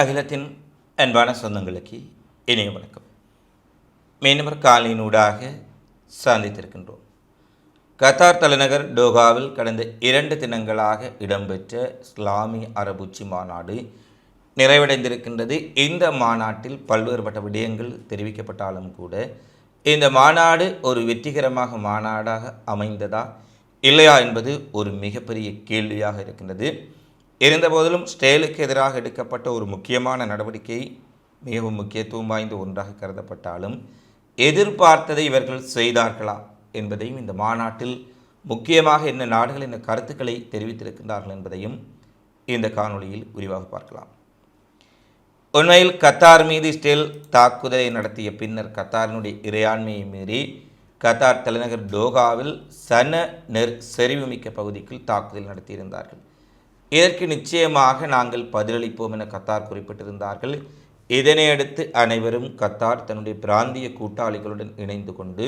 அகிலத்தின் அன்பான சொந்தங்களுக்கு இணைய வணக்கம். மீனவர் காலையினூடாக சந்தித்திருக்கின்றோம். கத்தார் தலைநகர் டோகாவில் கடந்த இரண்டு தினங்களாக இடம்பெற்ற இஸ்லாமிய அரபு உச்சி மாநாடு நிறைவடைந்திருக்கின்றது. இந்த மாநாட்டில் பல்வேறுபட்ட விடயங்கள் தெரிவிக்கப்பட்டாலும் கூட இந்த மாநாடு ஒரு வெற்றிகரமாக மாநாடாக அமைந்ததா இல்லையா என்பது ஒரு மிகப்பெரிய கேள்வியாக இருக்கின்றது. இருந்தபோதிலும் ஸ்டேலுக்கு எதிராக எடுக்கப்பட்ட ஒரு முக்கியமான நடவடிக்கை மிகவும் முக்கியத்துவம் வாய்ந்த ஒன்றாக கருதப்பட்டாலும் எதிர்பார்த்ததை இவர்கள் செய்தார்களா என்பதையும் இந்த மாநாட்டில் முக்கியமாக என்ன நாடுகள் என்ன கருத்துக்களை தெரிவித்திருக்கின்றார்கள் என்பதையும் இந்த காணொளியில் விரிவாக பார்க்கலாம். உண்மையில் கத்தார் மீது இஸ்ரேல் தாக்குதலை நடத்திய பின்னர் கத்தாரினுடைய இறையாண்மையை மீறி கத்தார் தலைநகர் டோகாவில் சன நெர் செறிவுமிக்க பகுதிக்குள் தாக்குதல் நடத்தியிருந்தார்கள். இதற்கு நிச்சயமாக நாங்கள் பதிலளிப்போம் என கத்தார் குறிப்பிட்டிருந்தார்கள். இதனையடுத்து அனைவரும் கத்தார் தன்னுடைய பிராந்திய கூட்டாளிகளுடன் இணைந்து கொண்டு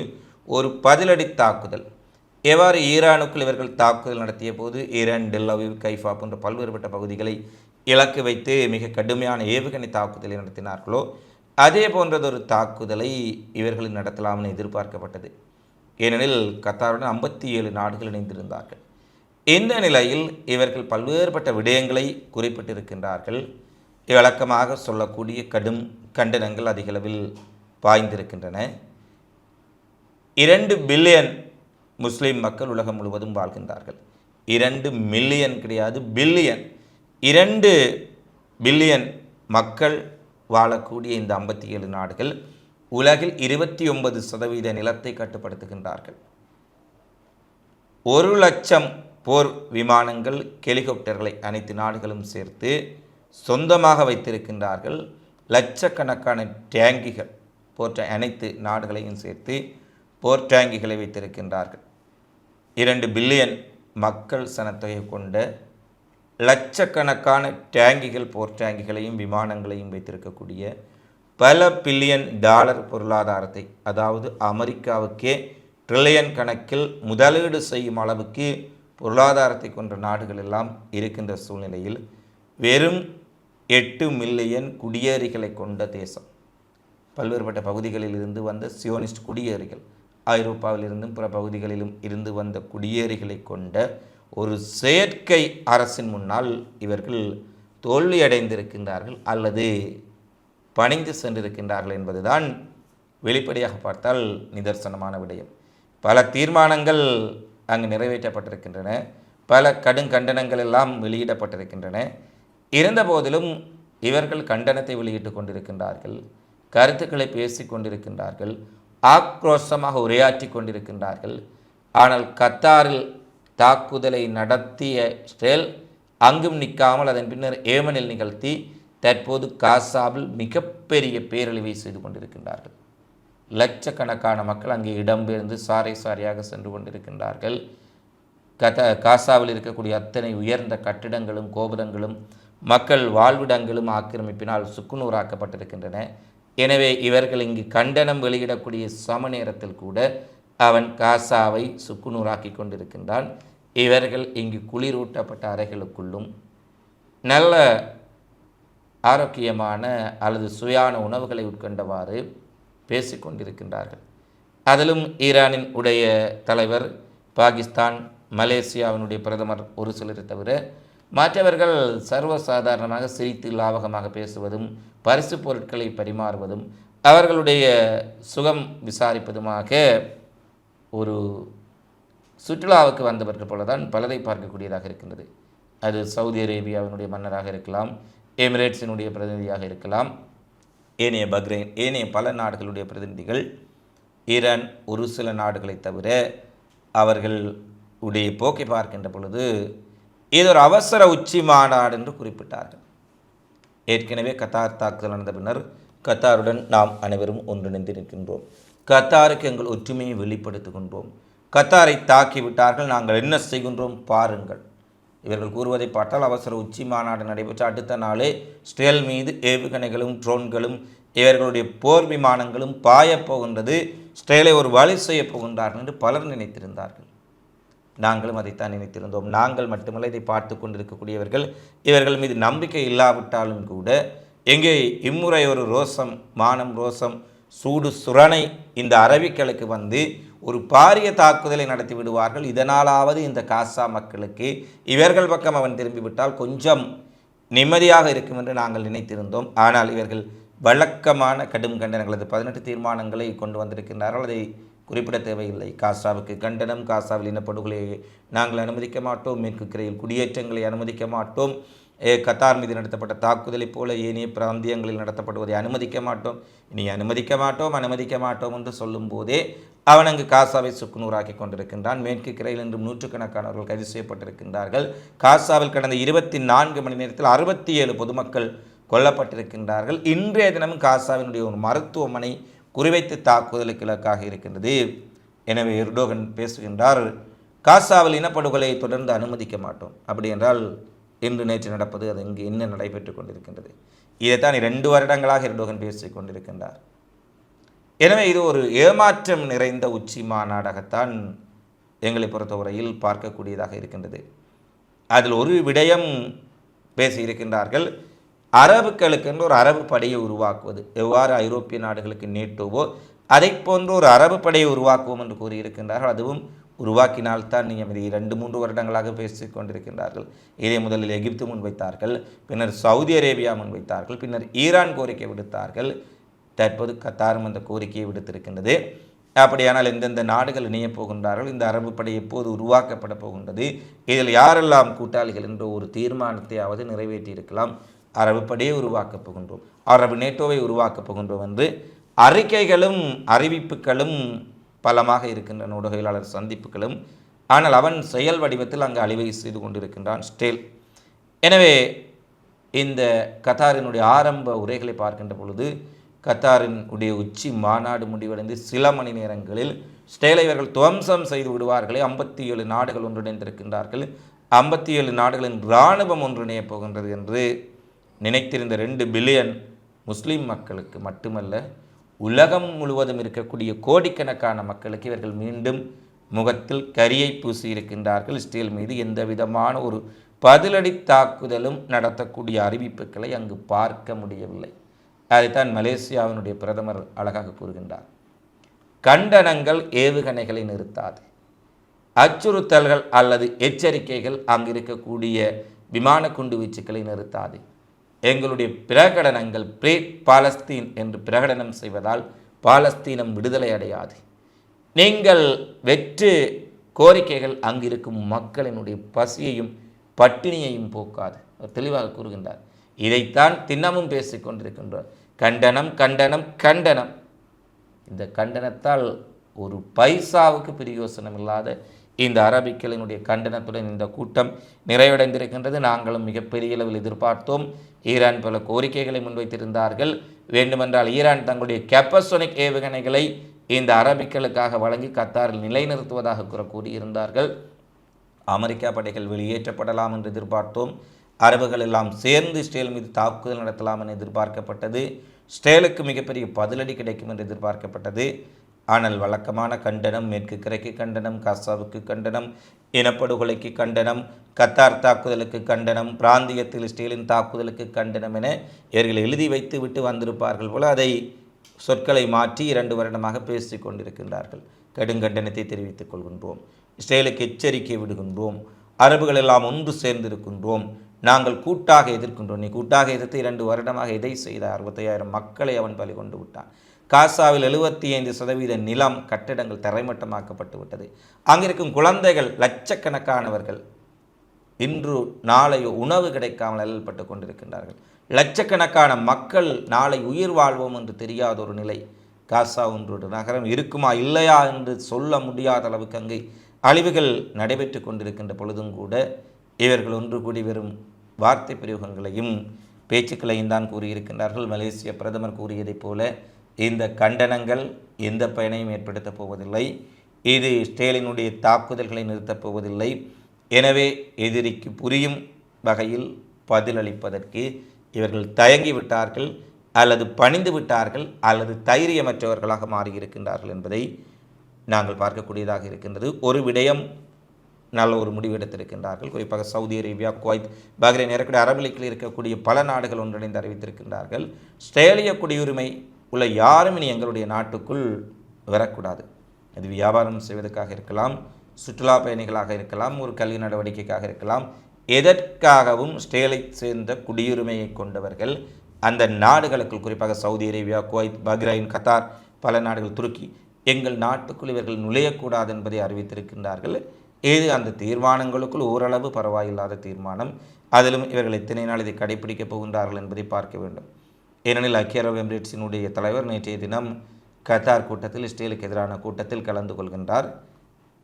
ஒரு பதிலடி தாக்குதல். எவ்வாறு ஈரானுக்குள் இவர்கள் தாக்குதல் நடத்திய போது ஈரான் டெல்லவிவ் கைஃபா போன்ற பல்வேறுபட்ட பகுதிகளை இலக்கு வைத்து மிக கடுமையான ஏவுகணை தாக்குதலை நடத்தினார்களோ அதே போன்றதொரு தாக்குதலை இவர்கள் நடத்தலாம் என எதிர்பார்க்கப்பட்டது. ஏனெனில் கத்தாருடன் ஐம்பத்தி ஏழு நாடுகள் இணைந்திருந்தார்கள். இந்த நிலையில் இவர்கள் பல்வேறுபட்ட விடயங்களை குறிப்பிட்டிருக்கின்றார்கள். விளக்கமாக சொல்லக்கூடிய கடும் கண்டனங்கள் அதிகளவில் பாய்ந்திருக்கின்றன. இரண்டு பில்லியன் முஸ்லீம் மக்கள் உலகம் முழுவதும் வாழ்கின்றார்கள். இரண்டு மில்லியன் கிடையாது பில்லியன். இரண்டு பில்லியன் மக்கள் வாழக்கூடிய இந்த ஐம்பத்தி ஏழு நாடுகள் உலகில் இருபத்தி ஒன்பது சதவீத நிலத்தை கட்டுப்படுத்துகின்றார்கள். ஒரு லட்சம் போர் விமானங்கள் ஹெலிகாப்டர்களை அனைத்து நாடுகளும் சேர்த்து சொந்தமாக வைத்திருக்கின்றார்கள். லட்சக்கணக்கான டேங்கிகள் போன்ற அனைத்து நாடுகளையும் சேர்த்து போர் டேங்கிகளை வைத்திருக்கின்றார்கள். இரண்டு பில்லியன் மக்கள் சனத்தொகை கொண்ட லட்சக்கணக்கான டேங்கிகள் போர் டேங்கிகளையும் விமானங்களையும் வைத்திருக்கக்கூடிய பல பில்லியன் டாலர் பொருளாதாரத்தை அதாவது அமெரிக்காவுக்கே ட்ரில்லியன் கணக்கில் முதலீடு செய்யும் அளவுக்கு பொருளாதாரத்தை கொண்ட நாடுகள் எல்லாம் இருக்கின்ற சூழ்நிலையில் வெறும் எட்டு மில்லியன் குடியேறிகளை கொண்ட தேசம். பல்வேறுபட்ட பகுதிகளில் இருந்து வந்த சியோனிஸ்ட் குடியேறிகள் ஐரோப்பாவிலிருந்தும் பிற பகுதிகளிலும் இருந்து வந்த குடியேறிகளை கொண்ட ஒரு செயற்கை அரசின் முன்னால் இவர்கள் தோல்வியடைந்திருக்கின்றார்கள் அல்லது பணிந்து சென்றிருக்கின்றார்கள் என்பதுதான் வெளிப்படையாக பார்த்தால் நிதர்சனமான விடயம். பல தீர்மானங்கள் அங்கு நிறைவேற்றப்பட்டிருக்கின்றன. பல கடுங்கண்டனங்கள் எல்லாம் வெளியிடப்பட்டிருக்கின்றன. இருந்தபோதிலும் இவர்கள் கண்டனத்தை வெளியிட்டு கொண்டிருக்கின்றார்கள். கருத்துக்களை பேசி கொண்டிருக்கின்றார்கள். ஆக்ரோஷமாக உரையாற்றி கொண்டிருக்கின்றார்கள். ஆனால் கத்தாரில் தாக்குதலை நடத்திய ஸ்டேல் அங்கும் நிற்காமல் அதன் பின்னர் ஏமனில் நிகழ்த்தி தற்போது காசாவில் மிகப்பெரிய பேரழிவை செய்து கொண்டிருக்கின்றார்கள். லட்சக்கணக்கான மக்கள் அங்கே இடம்பெயர்ந்து சாறை சாரியாக சென்று கொண்டிருக்கின்றார்கள். கத காசாவில் இருக்கக்கூடிய அத்தனை உயர்ந்த கட்டிடங்களும் கோபுரங்களும் மக்கள் வாழ்விடங்களும் ஆக்கிரமிப்பினால் சுக்குநூறாக்கப்பட்டிருக்கின்றன. எனவே இவர்கள் இங்கு கண்டனம் வெளியிடக்கூடிய சம நேரத்தில் கூட அவன் காசாவை சுக்குநூறாக்கி கொண்டிருக்கின்றான். இவர்கள் இங்கு குளிரூட்டப்பட்ட அறைகளுக்குள்ளும் நல்ல ஆரோக்கியமான அல்லது சுயான உணவுகளை உட்கொண்டவாறு பேசிக்கொண்டிருக்கின்றார்கள். அதிலும் ஈரானின் உடைய தலைவர் பாகிஸ்தான் மலேசியாவினுடைய பிரதமர் ஒரு சிலரை தவிர மற்றவர்கள் சர்வசாதாரணமாக சிரித்து லாவகமாக பேசுவதும் பரிசு பொருட்களை பரிமாறுவதும் அவர்களுடைய சுகம் விசாரிப்பதுமாக ஒரு சுற்றுலாவுக்கு வந்தவர்கள் போல தான் பலரை பார்க்கக்கூடியதாக இருக்கின்றது. அது சவுதி அரேபியாவினுடைய மன்னராக இருக்கலாம் எமிரேட்ஸினுடைய பிரதிநிதியாக இருக்கலாம் ஏனைய பக்ரைன் ஏனைய பல நாடுகளுடைய பிரதிநிதிகள் ஈரான் ஒரு சில நாடுகளை தவிர அவர்கள் உடைய போக்கை பார்க்கின்ற பொழுது இது ஒரு அவசர உச்சி மாநாடு என்று குறிப்பிட்டார்கள். ஏற்கனவே கத்தார் தாக்குதல் நடந்த பின்னர் கத்தாருடன் நாம் அனைவரும் ஒன்றிணைந்து நிற்கின்றோம். கத்தாருக்கு எங்கள் ஒற்றுமையை வெளிப்படுத்துகின்றோம். கத்தாரை தாக்கிவிட்டார்கள் நாங்கள் என்ன செய்கின்றோம்? பாருங்கள். இவர்கள் கூறுவதை பார்த்தால் அவசர உச்சி மாநாடு நடைபெற்ற அடுத்த நாளே ஸ்டேல் மீது ஏவுகணைகளும் ட்ரோன்களும் இவர்களுடைய போர் விமானங்களும் பாயப் போகின்றது. ஸ்டேலை ஒரு வழி செய்ய போகின்றார்கள் என்று பலர் நினைத்திருந்தார்கள். நாங்களும் அதைத்தான் நினைத்திருந்தோம். நாங்கள் மட்டுமல்ல இதை பார்த்து கொண்டிருக்கக்கூடியவர்கள் இவர்கள் மீது நம்பிக்கை இல்லாவிட்டாலும் கூட எங்கே இம்முறை ஒரு ரோசம் மானம் ரோசம் சூடு சுரணை இந்த அரபிக்கலுக்கு வந்து ஒரு பாரிய தாக்குதலை நடத்தி விடுவார்கள். இதனாலாவது இந்த காசா மக்களுக்கு இவர்கள் பக்கம் அவன் திரும்பிவிட்டால் கொஞ்சம் நிம்மதியாக இருக்கும் என்று நாங்கள் நினைத்திருந்தோம். ஆனால் இவர்கள் வழக்கமான கடும் கண்டனங்களது பதினெட்டு தீர்மானங்களை கொண்டு வந்திருக்கின்றார்கள். அதை குறிப்பிட தேவையில்லை. காசாவுக்கு கண்டனம் காசாவில் இனப்படுகொலையை நாங்கள் அனுமதிக்க மாட்டோம். மேற்கு கரையில் குடியேற்றங்களை அனுமதிக்க மாட்டோம். கத்தார் மீது நடத்தப்பட்ட தாக்குதலைப் போல ஏனைய பிராந்தியங்களில் நடத்தப்படுவதை அனுமதிக்க மாட்டோம். இனி அனுமதிக்க மாட்டோம் அனுமதிக்க மாட்டோம் என்று சொல்லும்போதே அவன் அங்கு காசாவை சுக்குநூறாக்கி கொண்டிருக்கின்றான். மேற்கு கிரையில் இன்றும் நூற்றுக்கணக்கானவர்கள் கைது செய்யப்பட்டிருக்கின்றார்கள். காசாவில் கடந்த இருபத்தி நான்கு மணி நேரத்தில் அறுபத்தி ஏழு பொதுமக்கள் கொல்லப்பட்டிருக்கின்றார்கள். இன்றைய தினமும் காசாவினுடைய ஒரு மருத்துவமனை குறிவைத்து தாக்குதலுக்கு இலக்காக இருக்கின்றது. எனவே எர்டோகன் பேசுகின்றார் காசாவில் இனப்படுகொலையை தொடர்ந்து அனுமதிக்க மாட்டோம். அப்படி என்றால் இன்று நேற்று நடப்பது அது இங்கு இன்னும் நடைபெற்று கொண்டிருக்கின்றது. இதைத்தான் இரண்டு வருடங்களாக எர்டோகன் பேசிக் கொண்டிருக்கின்றார். எனவே இது ஒரு ஏமாற்றம் நிறைந்த உச்சி மாநாடாகத்தான் எங்களை பொறுத்தவரையில் பார்க்கக்கூடியதாக இருக்கின்றது. அதில் ஒரு விடயம் பேசியிருக்கின்றார்கள் அரபுக்களுக்கென்று ஒரு அரபு படையை உருவாக்குவது எவ்வாறு ஐரோப்பிய நாடுகளுக்கு நீட்டுவோ அதை போன்ற ஒரு அரபு படையை உருவாக்குவோம் என்று கூறியிருக்கின்றார்கள். அதுவும் உருவாக்கினால்தான் நீங்கள் இது இரண்டு மூன்று வருடங்களாக பேசிக் கொண்டிருக்கின்றார்கள். இதை முதலில் எகிப்து முன்வைத்தார்கள் பின்னர் சவுதி அரேபியா முன்வைத்தார்கள் பின்னர் ஈரான் கோரிக்கை விடுத்தார்கள். தற்போது கத்தாரும் அந்த கோரிக்கையை விடுத்திருக்கின்றது. அப்படியானால் எந்தெந்த நாடுகள் இணையப் போகின்றார்கள் இந்த அரபு படை எப்போது உருவாக்கப்பட போகின்றது இதில் யாரெல்லாம் கூட்டாளிகள் என்ற ஒரு தீர்மானத்தையாவது நிறைவேற்றியிருக்கலாம். அரபு படையை உருவாக்கப் போகின்றோம் அரபு நேட்டோவை உருவாக்கப் போகின்றோம் என்று அறிக்கைகளும் அறிவிப்புகளும் பலமாக இருக்கின்றன ஊடகவியலாளர் சந்திப்புகளும். ஆனால் அவன் செயல் வடிவத்தில் அங்கு அழிவை செய்து கொண்டிருக்கின்றான் ஸ்டேல் எனவே இந்த கத்தாரினுடைய ஆரம்ப உரைகளை பார்க்கின்ற பொழுது கத்தாரின் உடைய உச்சி மாநாடு முடிவடைந்து சில மணி நேரங்களில் ஸ்டேலை இவர்கள் துவம்சம் செய்து விடுவார்களே ஐம்பத்தி ஏழு நாடுகள் ஒன்றிணைந்திருக்கின்றார்கள். ஐம்பத்தி ஏழு நாடுகளின் இராணுவம் ஒன்றிணையப் போகின்றது என்று நினைத்திருந்த ரெண்டு பில்லியன் முஸ்லீம் மக்களுக்கு மட்டுமல்ல உலகம் முழுவதும் இருக்கக்கூடிய கோடிக்கணக்கான மக்களுக்கு இவர்கள் மீண்டும் முகத்தில் கரியை பூசி இருக்கின்றார்கள். இஸ்ரேல் மீது எந்த விதமான ஒரு பதிலடி தாக்குதலும் நடத்தக்கூடிய அறிவிப்புகளை அங்கு பார்க்க முடியவில்லை. அதைத்தான் மலேசியாவினுடைய பிரதமர் அழகாக கூறுகின்றார். கண்டனங்கள் ஏவுகணைகளை நிறுத்தாது. அச்சுறுத்தல்கள் அல்லது எச்சரிக்கைகள் அங்கு இருக்கக்கூடிய விமான குண்டு வீச்சுக்களை நிறுத்தாது. எங்களுடைய பிரகடனங்கள் பிரே பாலஸ்தீன் என்று பிரகடனம் செய்வதால் பாலஸ்தீனம் விடுதலை அடையாது. நீங்கள் வெற்று கோரிக்கைகள் அங்கிருக்கும் மக்களினுடைய பசியையும் பட்டினியையும் போக்காது. அவர் தெளிவாக கூறுகின்றார். இதைத்தான் தின்னமும் பேசிக் கொண்டிருக்கின்றார் கண்டனம் கண்டனம் கண்டனம். இந்த கண்டனத்தால் ஒரு பைசாவுக்கு பிரயோசனம் இல்லாத இந்த அரபிக்களினுடைய கண்டனத்துடன் இந்த கூட்டம் நிறைவடைந்திருக்கின்றது. நாங்களும் மிகப்பெரிய அளவில் எதிர்பார்த்தோம். ஈரான் பல கோரிக்கைகளை முன்வைத்திருந்தார்கள். வேண்டுமென்றால் ஈரான் தங்களுடைய கெப்பசோனிக் ஏவுகணைகளை இந்த அரபிக்களுக்காக வழங்கி கத்தாரில் நிலைநிறுத்துவதாக கூற கூறியிருந்தார்கள். அமெரிக்கா படைகள் வெளியேற்றப்படலாம் என்று எதிர்பார்த்தோம். அரபுகள் எல்லாம் சேர்ந்து இஸ்ரேல் மீது தாக்குதல் நடத்தலாம் என எதிர்பார்க்கப்பட்டது. ஸ்டேலுக்கு மிகப்பெரிய பதிலடி கிடைக்கும் என்று எதிர்பார்க்கப்பட்டது. ஆனால் வழக்கமான கண்டனம் மேற்கு கரைக்கு கண்டனம் காசாவுக்கு கண்டனம் இனப்படுகொலைக்கு கண்டனம் கத்தார் தாக்குதலுக்கு கண்டனம் பிராந்தியத்தில் இஸ்ரேலின் தாக்குதலுக்கு கண்டனம் என இவர்கள் எழுதி வைத்து விட்டு வந்திருப்பார்கள் போல அதை சொற்களை மாற்றி இரண்டு வருடமாக பேசிக் கொண்டிருக்கின்றார்கள். கடுங்கண்டனத்தை தெரிவித்துக் கொள்கின்றோம். இஸ்ரேலுக்கு எச்சரிக்கை விடுகின்றோம். அரபுகள் எல்லாம் ஒன்று சேர்ந்திருக்கின்றோம். நாங்கள் கூட்டாக எதிர்க்கின்றோம். நீ கூட்டாக எதிர்த்து இரண்டு வருடமாக இதை செய்த அறுபத்தையாயிரம் மக்களை அவன் பலி கொண்டு விட்டான். காசாவில் எழுபத்தி ஐந்து சதவீத நிலம் கட்டிடங்கள் தரைமட்டமாக்கப்பட்டு விட்டது அங்கிருக்கும் குழந்தைகள் லட்சக்கணக்கானவர்கள் இன்று நாளை உணவு கிடைக்காமல் அல்லல்பட்டு கொண்டிருக்கின்றார்கள். லட்சக்கணக்கான மக்கள் நாளை உயிர் வாழ்வோம் என்று தெரியாத ஒரு நிலை காசா ஒன்று நகரம் இருக்குமா இல்லையா என்று சொல்ல முடியாத அளவுக்கு அங்கே அழிவுகள் நடைபெற்று கொண்டிருக்கின்ற பொழுதும் கூட இவர்கள் ஒன்று கூடி வெறும் வார்த்தை பிரயோகங்களையும் பேச்சுக்களையும் தான் கூறியிருக்கின்றார்கள். மலேசிய பிரதமர் கூறியதைப் போல இந்த கண்டனங்கள் எந்த பயனையும் ஏற்படுத்தப் போவதில்லை. இது ஸ்டேலினுடைய தாக்குதல்களை நிறுத்தப் போவதில்லை. எனவே எதிரிக்கு புரியும் வகையில் பதிலளிப்பதற்கு இவர்கள் தயங்கி விட்டார்கள் அல்லது பணிந்து விட்டார்கள் அல்லது தைரியமற்றவர்களாக மாறியிருக்கின்றார்கள் என்பதை நாங்கள் பார்க்கக்கூடியதாக இருக்கின்றது. ஒரு விடயம் நல்ல ஒரு முடிவெடுத்திருக்கின்றார்கள் குறிப்பாக சவுதி அரேபியா குவைத் பஹ்ரைன் ஏறக்கூடிய அரபு லீக்கில் இருக்கக்கூடிய பல நாடுகள் ஒன்றிணைந்து அறிவித்திருக்கின்றார்கள். ஸ்ட்ரேலிய குடியுரிமை உள்ள யாரும் இனி எங்களுடைய நாட்டுக்குள் வரக்கூடாது. அது வியாபாரம் செய்வதற்காக இருக்கலாம் சுற்றுலா பயணிகளாக இருக்கலாம் ஒரு கல்வி நடவடிக்கைக்காக இருக்கலாம் எதற்காகவும் ஸ்டேலை சேர்ந்த குடியுரிமையை கொண்டவர்கள் அந்த நாடுகளுக்குள் குறிப்பாக Saudi Arabia Kuwait Bahrain Qatar பல நாடுகள் துருக்கி எங்கள் நாட்டுக்குள் இவர்கள் நுழையக்கூடாது என்பதை அறிவித்திருக்கின்றார்கள். இது அந்த தீர்மானங்களுக்குள் ஓரளவு பரவாயில்லாத தீர்மானம் அதிலும் இவர்கள் எத்தனை நாள் இதை கடைபிடிக்கப் போகின்றார்கள் என்பதை பார்க்க வேண்டும். ஏனெனில் ஐக்கிய அரபு எமிரேட்ஸினுடைய தலைவர் நேற்றைய தினம் கத்தார் கூட்டத்தில் இஸ்ரேலுக்கு எதிரான கூட்டத்தில் கலந்து கொள்கின்றார்.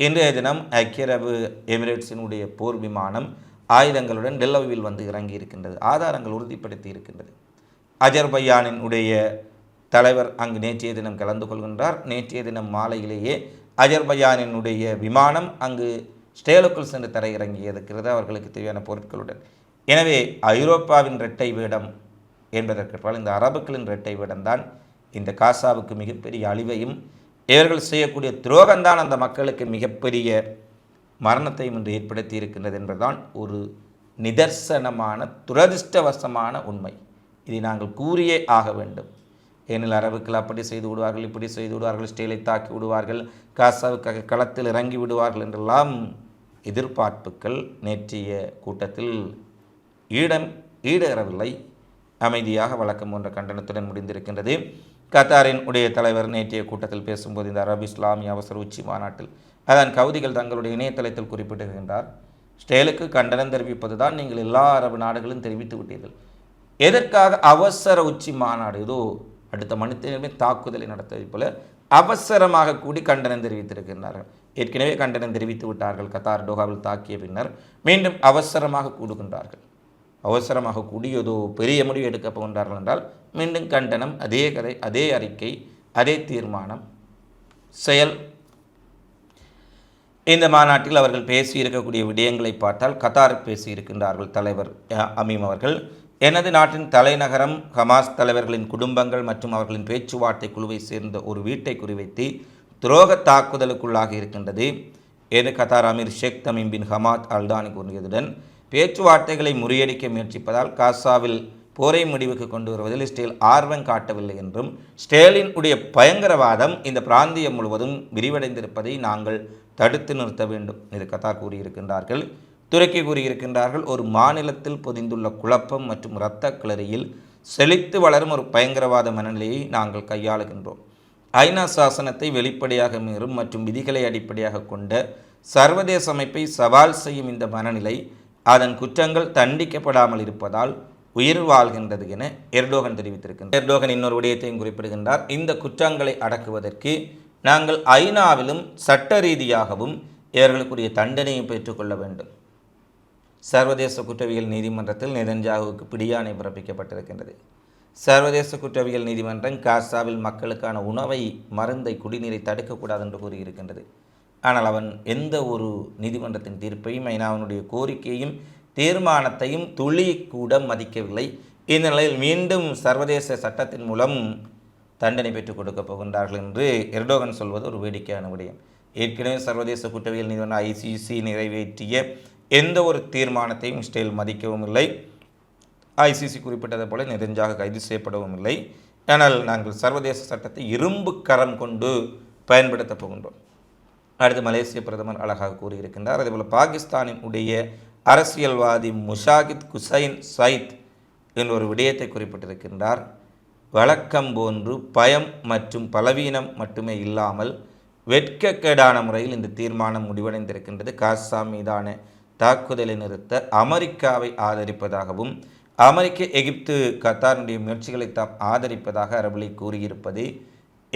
இன்றைய தினம் ஐக்கிய அரபு எமிரேட்ஸினுடைய போர் விமானம் ஆயுதங்களுடன் டெல்லவியில் வந்து இறங்கி இருக்கின்றது ஆதாரங்கள் உறுதிப்படுத்தி இருக்கின்றது. அஜர்பையானினுடைய தலைவர் அங்கு நேற்றைய தினம் கலந்து கொள்கின்றார். நேற்றைய தினம் மாலையிலேயே அஜர்பையானினுடைய விமானம் அங்கு ஸ்டேலுக்குள் சென்று தரையிறங்கி இருக்கிறது. அவர்களுக்கு தேவையான பொருட்களுடன். எனவே ஐரோப்பாவின் இரட்டை வேடம் என்பதற்கற்றால் இந்த அரபுக்களின் இரட்டை விடம்தான் இந்த காசாவுக்கு மிகப்பெரிய அழிவையும் இவர்கள் செய்யக்கூடிய துரோகம்தான் அந்த மக்களுக்கு மிகப்பெரிய மரணத்தையும் இன்று ஏற்படுத்தி இருக்கின்றது என்பதுதான் ஒரு நிதர்சனமான துரதிர்ஷ்டவசமான உண்மை. இதை நாங்கள் கூறியே ஆக வேண்டும். ஏனில் அரபுக்கள் அப்படி செய்து விடுவார்கள் இப்படி செய்து விடுவார்கள் ஸ்டீலை தாக்கி விடுவார்கள் காசாவுக்காக களத்தில் இறங்கி விடுவார்கள் என்றெல்லாம் எதிர்பார்ப்புகள் நேற்றைய கூட்டத்தில் ஈடம் ஈடேறவில்லை. அமைதியாக வழக்கம் போன்ற கண்டனத்துடன் முடிந்திருக்கின்றது. கத்தாரின் உடைய தலைவர் நேற்றைய கூட்டத்தில் பேசும்போது இந்த அரபு இஸ்லாமிய அவசர உச்சி மாநாட்டில் அதன் கவுதிகள் தங்களுடைய இணையதளத்தில் குறிப்பிட்டிருக்கின்றார். ஸ்டேலுக்கு கண்டனம் தெரிவிப்பது தான் நீங்கள் எல்லா அரபு நாடுகளும் தெரிவித்து விட்டீர்கள். எதற்காக அவசர உச்சி மாநாடு? ஏதோ அடுத்த மணித்தினமே தாக்குதலை நடத்துவதை போல அவசரமாக கூடி கண்டனம் தெரிவித்திருக்கின்றார்கள். ஏற்கனவே கண்டனம் தெரிவித்து விட்டார்கள். கத்தார் டோகாவில் தாக்கிய பின்னர் மீண்டும் அவசரமாக கூடுகின்றார்கள். அவசரமாக கூடியதோ பெரிய முடிவு எடுக்கப் போகின்றார்கள் என்றால் மீண்டும் கண்டனம் அதே கதை அதே அறிக்கை அதே தீர்மானம் செயல். இந்த மாநாட்டில் அவர்கள் பேசியிருக்கக்கூடிய விடயங்களை பார்த்தால் கத்தார் பேசியிருக்கின்றார்கள் தலைவர் அமீம் அவர்கள். எனது நாட்டின் தலைநகரம் ஹமாஸ் தலைவர்களின் குடும்பங்கள் மற்றும் அவர்களின் பேச்சுவார்த்தை குழுவை சேர்ந்த ஒரு வீட்டை குறிவைத்து துரோக தாக்குதலுக்குள்ளாக இருக்கின்றது. எது Qatar Amir Sheikh Tamim bin Hamad Al Thani கூறியதுடன் பேச்சுவார்த்தைகளை முறியடிக்க முயற்சிப்பதால் காசாவில் போரை முடிவுக்கு கொண்டு வருவதில் ஸ்டேல் ஆர்வம் காட்டவில்லை என்றும் ஸ்டேலின் உடைய பயங்கரவாதம் இந்த பிராந்தியம் முழுவதும் விரிவடைந்திருப்பதை நாங்கள் தடுத்து நிறுத்த வேண்டும் இது கதா கூறியிருக்கின்றார்கள். துருக்கி கூறியிருக்கின்றார்கள் ஒரு மாநிலத்தில் பொதிந்துள்ள குழப்பம் மற்றும் இரத்த கிளறியில் செழித்து வளரும் ஒரு பயங்கரவாத மனநிலையை நாங்கள் கையாளுகின்றோம். ஐநா சாசனத்தை வெளிப்படையாக மீறும் மற்றும் விதிகளை அடிப்படையாக கொண்ட சர்வதேச அமைப்பை சவால் செய்யும் இந்த மனநிலை அதன் குற்றங்கள் தண்டிக்கப்படாமல் இருப்பதால் உயிர் வாழ்கின்றது என எர்டோகன் தெரிவித்திருக்கின்றார். எர்டோகன் இன்னொரு விடயத்தையும் குறிப்பிடுகின்றார். இந்த குற்றங்களை அடக்குவதற்கு நாங்கள் ஐநாவிலும் சட்ட ரீதியாகவும் இவர்களுக்குரிய தண்டனையை பெற்றுக்கொள்ள வேண்டும். சர்வதேச குற்றவியல் நீதிமன்றத்தில் நெதன்ஜாவுக்கு பிடியாணை பிறப்பிக்கப்பட்டிருக்கின்றது. சர்வதேச குற்றவியல் நீதிமன்றம் காசாவில் மக்களுக்கான உணவை மருந்தை குடிநீரை தடுக்கக்கூடாது என்று கூறியிருக்கின்றது. ஆனால் அவன் எந்த ஒரு நீதிமன்றத்தின் தீர்ப்பையும் ஐநாவினுடைய கோரிக்கையும் தீர்மானத்தையும் துளி கூட மதிக்கவில்லை. இந்த நிலையில் மீண்டும் சர்வதேச சட்டத்தின் மூலம் தண்டனை பெற்றுக் கொடுக்கப் போகின்றார்கள் என்று எர்டோகன் சொல்வது ஒரு வேடிக்கையான விடயம். ஏற்கனவே சர்வதேச குற்றவியல் நீதிமன்ற ஐசிசி நிறைவேற்றிய எந்த ஒரு தீர்மானத்தையும் இஸ்ரேல் மதிக்கவும் இல்லை. ஐசிசி குறிப்பிட்டதை போல நெருஞ்சாக கைது செய்யப்படவும் இல்லை. ஆனால் நாங்கள் சர்வதேச சட்டத்தை இரும்பு கரம் கொண்டு பயன்படுத்தப் போகின்றோம். அடுத்து மலேசிய பிரதமர் அழகாக கூறியிருக்கின்றார். அதேபோல் பாகிஸ்தானின் உடைய அரசியல்வாதி முஷாகித் குசைன் சயித் என்ற ஒரு விடயத்தை குறிப்பிட்டிருக்கின்றார். வழக்கம் போன்று பயம் மற்றும் பலவீனம் மட்டுமே இல்லாமல் வெட்கக்கேடான முறையில் இந்த தீர்மானம் முடிவடைந்திருக்கின்றது. காசா மீதான தாக்குதலை நிறுத்த அமெரிக்காவை ஆதரிப்பதாகவும் அமெரிக்க எகிப்து கத்தாருடைய முயற்சிகளை தாம் ஆதரிப்பதாக அரபு கூறியிருப்பது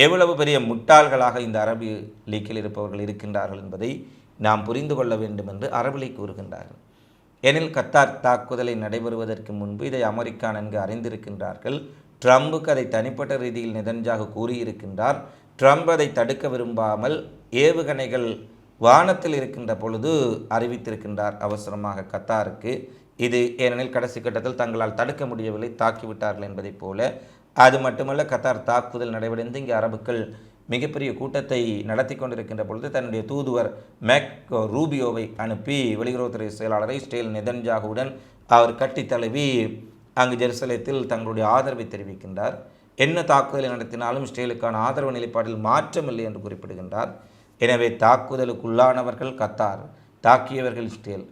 எவ்வளவு பெரிய முட்டாள்களாக இந்த அரபு லீக்கில் இருப்பவர்கள் இருக்கின்றார்கள் என்பதை நாம் புரிந்து கொள்ள வேண்டும் என்று அரபு லீக் கூறுகின்றார்கள். எனில் கத்தார் தாக்குதலை நடைபெறுவதற்கு முன்பு இதை அமெரிக்கா நன்கு அறிந்திருக்கின்றார்கள். ட்ரம்புக்கு அதை தனிப்பட்ட ரீதியில் நிதஞ்சாக கூறியிருக்கின்றார். ட்ரம்ப் அதை தடுக்க விரும்பாமல் ஏவுகணைகள் வானத்தில் இருக்கின்ற பொழுது அறிவித்திருக்கின்றார் அவசரமாக கத்தாருக்கு. இது ஏனெனில் கடைசி கட்டத்தில் தங்களால் தடுக்க முடியவில்லை தாக்கிவிட்டார்கள் என்பதைப் போல அது மட்டுமல்ல கத்தார் தாக்குதல் நடைபெறுந்து இங்கே அரபுக்கள் மிகப்பெரிய கூட்டத்தை நடத்தி கொண்டிருக்கின்ற பொழுது தன்னுடைய தூதுவர் மேக் ரூபியோவை அனுப்பி வெளியுறவுத்துறை செயலாளரை ஸ்டேல் நெதன்ஜாகுவுடன் அவர் கட்டி தழுவி அங்கு ஜெருசலேத்தில் தங்களுடைய ஆதரவை தெரிவிக்கின்றார். என்ன தாக்குதலை நடத்தினாலும் ஸ்டேலுக்கான ஆதரவு நிலைப்பாட்டில் மாற்றமில்லை என்று குறிப்பிடுகின்றார். எனவே தாக்குதலுக்குள்ளானவர்கள் கத்தார் தாக்கியவர்கள் ஸ்டேல்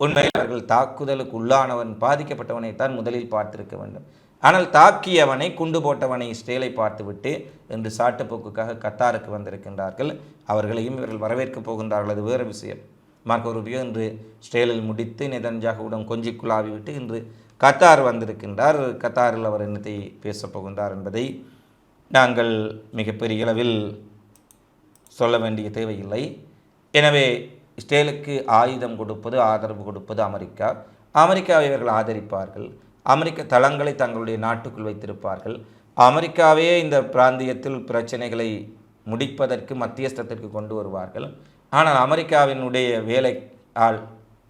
உண்மையில் அவர்கள் தாக்குதலுக்கு உள்ளானவன் பாதிக்கப்பட்டவனைத்தான் முதலில் பார்த்திருக்க வேண்டும். ஆனால் தாக்கியவனை குண்டு போட்டவனை இஸ்ரேலை பார்த்துவிட்டு இன்று சாட்டுப்போக்குக்காக கத்தாருக்கு வந்திருக்கின்றார்கள். அவர்களையும் இவர்கள் வரவேற்கப் போகின்றார்கள். அது வேறு விஷயம். மார்க்கோ ரூபியோ இன்று ஸ்டேலில் முடித்து நெதன்ஜாகுவிடம் கொஞ்சி குழாவி விட்டு இன்று கத்தார் வந்திருக்கின்றார். கத்தாரில் அவர் என்னத்தை பேசப் போகின்றார் என்பதை நாங்கள் மிகப்பெரிய அளவில் சொல்ல வேண்டிய தேவையில்லை. எனவே இஸ்ரேலுக்கு ஆயுதம் கொடுப்பது ஆதரவு கொடுப்பது அமெரிக்கா. அமெரிக்காவை இவர்கள் ஆதரிப்பார்கள். அமெரிக்க தளங்களை தங்களுடைய நாட்டுக்குள் வைத்திருப்பார்கள். அமெரிக்காவே இந்த பிராந்தியத்தில் பிரச்சனைகளை முடிப்பதற்கு மத்தியஸ்தத்திற்கு கொண்டு வருவார்கள். ஆனால் அமெரிக்காவினுடைய வேலை ஆள்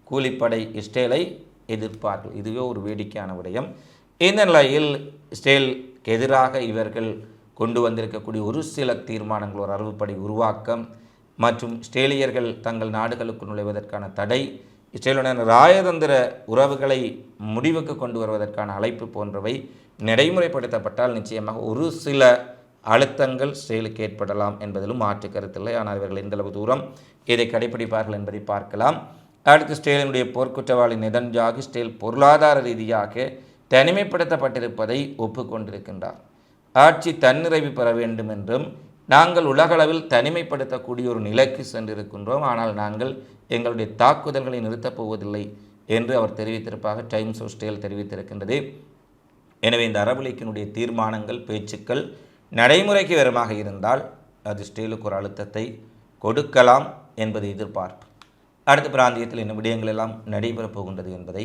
கூலிப்படை இஸ்ரேலை எதிர்ப்பார்கள். இதுவே ஒரு வேடிக்கையான விடயம். இந்த நிலையில் இஸ்ரேலுக்கு எதிராக இவர்கள் கொண்டு வந்திருக்கக்கூடிய ஒரு சில தீர்மானங்கள் ஒரு அறிவுப்படை உருவாக்கம் மற்றும் இஸ்ரேலியர்கள் தங்கள் நாடுகளுக்கு நுழைவதற்கான தடை இஸ்ரேலுடன் ராயதந்திர உறவுகளை முடிவுக்கு கொண்டு வருவதற்கான அழைப்பு போன்றவை நடைமுறைப்படுத்தப்பட்டால் நிச்சயமாக ஒரு சில அழுத்தங்கள் செயலுக்கு ஏற்படலாம் என்பதிலும் மாற்று கருத்தில்லை ஆனால் இவர்கள் எந்தளவு தூரம் இதை கடைபிடிப்பார்கள் என்பதை பார்க்கலாம். அடுத்து ஸ்டேலினுடைய போர்க்குற்றவாளி நெதன்ஜாகு ஸ்டேல் பொருளாதார ரீதியாக தனிமைப்படுத்தப்பட்டிருப்பதை ஒப்புக்கொண்டிருக்கின்றார். ஆட்சி தன்னிறைவு பெற வேண்டும் என்றும் நாங்கள் உலகளவில் தனிமைப்படுத்தக்கூடிய ஒரு நிலைக்கு சென்றிருக்கின்றோம். ஆனால் நாங்கள் எங்களுடைய தாக்குதல்களை நிறுத்தப் போவதில்லை என்று அவர் தெரிவித்திருப்பாக. டைம்ஸ் ஆஃப் ஸ்டேல் தெரிவித்திருக்கின்றது. எனவே இந்த அரபு லீக்கினுடைய தீர்மானங்கள் பேச்சுக்கள் நடைமுறைக்கு வரமாக இருந்தால் அது ஸ்டேலுக்கு ஒரு அழுத்தத்தை கொடுக்கலாம் என்பது எதிர்பார்ப்பு அடுத்த பிராந்தியத்தில் என்ன விடயங்கள் எல்லாம் நடைபெறப் போகின்றது என்பதை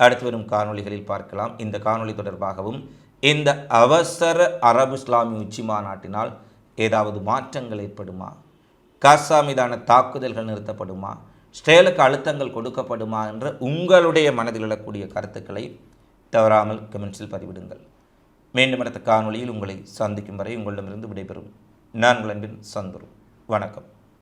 அடுத்து வரும் காணொளிகளில் பார்க்கலாம். இந்த காணொளி தொடர்பாகவும் இந்த அவசர அரபு இஸ்லாமிய உச்சி மாநாட்டினால் ஏதாவது மாற்றங்கள் ஏற்படுமா? காசா மீதான தாக்குதல்கள் நிறுத்தப்படுமா? ஸ்டேலுக்கு அழுத்தங்கள் கொடுக்கப்படுமா என்ற உங்களுடைய மனதில் உள்ளக்கூடிய கருத்துக்களை தவறாமல் கமெண்ட்ஸில் பதிவிடுங்கள். மீண்டும் அடுத்த காணொலியில் உங்களை சந்திக்கும் வரை உங்களிடமிருந்து விடைபெறும். நான் உங்கள் அன்பின் சந்துரு. வணக்கம்.